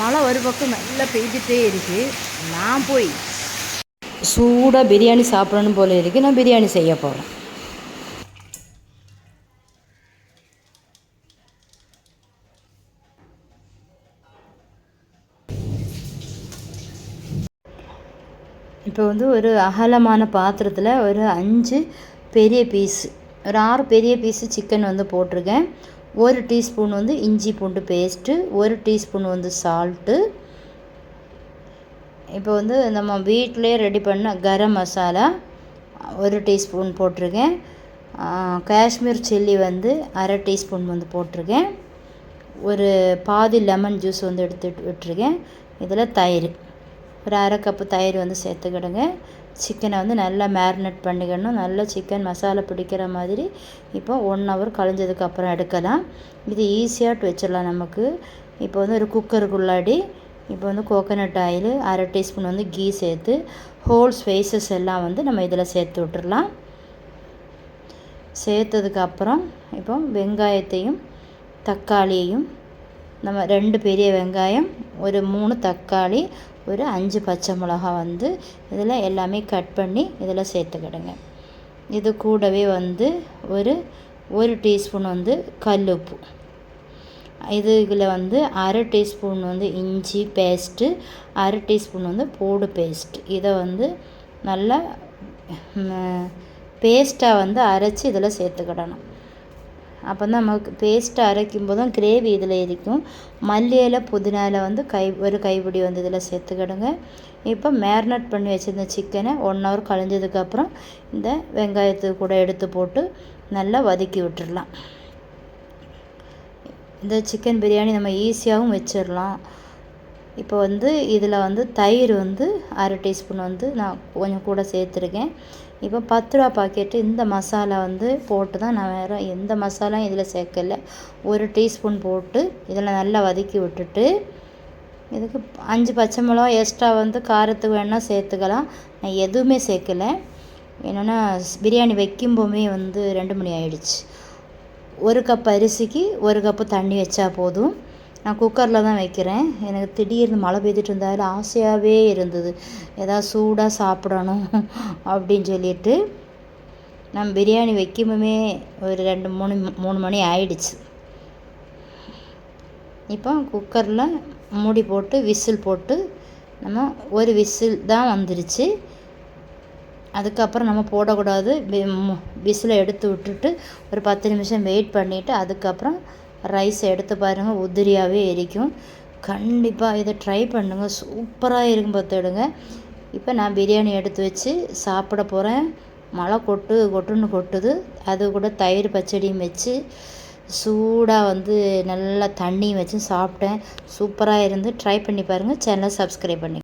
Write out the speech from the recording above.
மழை ஒரு பக்கம் நல்லா பெய்துட்டே இருக்குது நான் போய் சூடாக பிரியாணி சாப்பிடணும் போல இருக்கு. நான் பிரியாணி செய்ய போகிறேன் இப்போ வந்து ஒரு அகலமான பாத்திரத்தில் ஒரு அஞ்சு பெரிய பீஸ் ஒரு ஆறு பெரிய பீஸு சிக்கன் வந்து போட்டிருக்கேன். ஒரு டீஸ்பூன் வந்து இஞ்சி பூண்டு பேஸ்ட்டு ஒரு டீஸ்பூன் வந்து சால்ட்டு. இப்போ வந்து நம்ம வீட்டிலே ரெடி பண்ண கரம் மசாலா ஒரு டீஸ்பூன் போட்டிருக்கேன். காஷ்மீர் சில்லி வந்து அரை டீஸ்பூன் வந்து போட்டிருக்கேன். ஒரு பாதி லெமன் ஜூஸ் வந்து எடுத்து விட்டுருக்கேன். இதில் தயிர். ஒரு அரை கப்பு தயிர் வந்து சேர்த்துக்கிடுங்க. சிக்கனை வந்து நல்லா மேரினேட் பண்ணிக்கணும். நல்லா சிக்கன் மசாலா பிடிக்கிற மாதிரி இப்போ ஒன் ஹவர் கழிஞ்சதுக்கப்புறம் எடுக்கலாம். இது ஈஸியாக வச்சிடலாம் நமக்கு. இப்போ வந்து ஒரு குக்கருக்குள்ளாடி இப்போ வந்து கோகோனட் ஆயில் அரை டீஸ்பூன் வந்து கீ சேர்த்து ஹோல் ஸ்பைசஸ் எல்லாம் வந்து நம்ம இதில் சேர்த்து விட்டுடலாம். சேர்த்ததுக்கப்புறம் இப்போ வெங்காயத்தையும் தக்காளியையும் நம்ம ரெண்டு பெரிய வெங்காயம் ஒரு மூணு தக்காளி ஒரு அஞ்சு பச்சை மிளகா வந்து இதில் எல்லாமே கட் பண்ணி இதில் சேர்த்துக்கிடுங்க. இது கூடவே வந்து ஒரு ஒரு டீஸ்பூன் வந்து கல் உப்பு. இது இதில் வந்து அரை டீஸ்பூன் வந்து இஞ்சி பேஸ்ட்டு அரை டீஸ்பூன் வந்து பூடு பேஸ்ட் இதை வந்து நல்லா பேஸ்ட்டாக வந்து அரைச்சி இதில் சேர்த்துக்கிடணும். அப்போ தான் நமக்கு பேஸ்ட்டை அரைக்கும் போதும் கிரேவி இதில் இருக்கும் மல்லி இலை வந்து கை ஒரு கைப்பிடி வந்து இதில் சேர்த்துக்கிடுங்க. இப்போ மேரினேட் பண்ணி வச்சுருந்த சிக்கனை ஒன் ஹவர் கழிஞ்சதுக்கப்புறம் இந்த வெங்காயத்து கூட எடுத்து போட்டு நல்லா வதக்கி விட்டுடலாம் இந்த சிக்கன் பிரியாணி நம்ம ஈஸியாகவும் வச்சிடலாம் இப்போ வந்து இதில் வந்து தயிர் வந்து அரை டீஸ்பூன் வந்து நான் கொஞ்சம் கூட சேர்த்துருக்கேன். இப்போ பத்து ரூபா பாக்கெட்டு இந்த மசாலா வந்து போட்டு தான் நான் வேறு எந்த மசாலாவும் இதில் சேர்க்கல. ஒரு டீஸ்பூன் போட்டு இதில் நல்லா வதக்கி விட்டுட்டு இதுக்கு அஞ்சு பச்சை மிளகா எக்ஸ்ட்ரா வந்து காரத்துக்கு வேணால் சேர்த்துக்கலாம். நான் எதுவுமே சேர்க்கலை. என்னென்னா பிரியாணி வைக்கும்போமே வந்து ரெண்டு மணி ஆயிடுச்சு. ஒரு கப் அரிசிக்கு ஒரு கப்பு தண்ணி வச்சா போதும். நான் குக்கரில் தான் வைக்கிறேன். எனக்கு திடீர்னு மழை பெய்துட்டு இருந்தாலும் ஆசையாகவே இருந்தது. ஏதாவது சூடாக சாப்பிடணும் அப்படின்னு சொல்லிட்டு நான் பிரியாணி வைக்கும்போமே ஒரு ரெண்டு மூணு மூணு மணி ஆயிடுச்சு. இப்போ குக்கரில் மூடி போட்டு விசில் போட்டு நம்ம ஒரு விசில் தான் வந்துருச்சு. அதுக்கப்புறம் நம்ம போடக்கூடாது. விசிலை எடுத்து விட்டுட்டு ஒரு பத்து நிமிஷம் வெயிட் பண்ணிவிட்டு அதுக்கப்புறம் ரைஸ் எடுத்து பாருங்கள் உதிரியாகவே எரிக்கும். கண்டிப்பாக இதை ட்ரை பண்ணுங்கள் சூப்பராக இருக்கும் பார்த்துடுங்க இப்போ நான் பிரியாணி எடுத்து வச்சு சாப்பிட போகிறேன் மழை கொட்டு கொட்டுன்னு கொட்டுது. அது கூட தயிர் பச்சடியும் வச்சு சூடாக வந்து நல்லா தண்ணியும் வச்சு சாப்பிட்டேன். சூப்பராக இருந்து ட்ரை பண்ணி பாருங்கள் சேனலை சப்ஸ்கிரைப் பண்ணி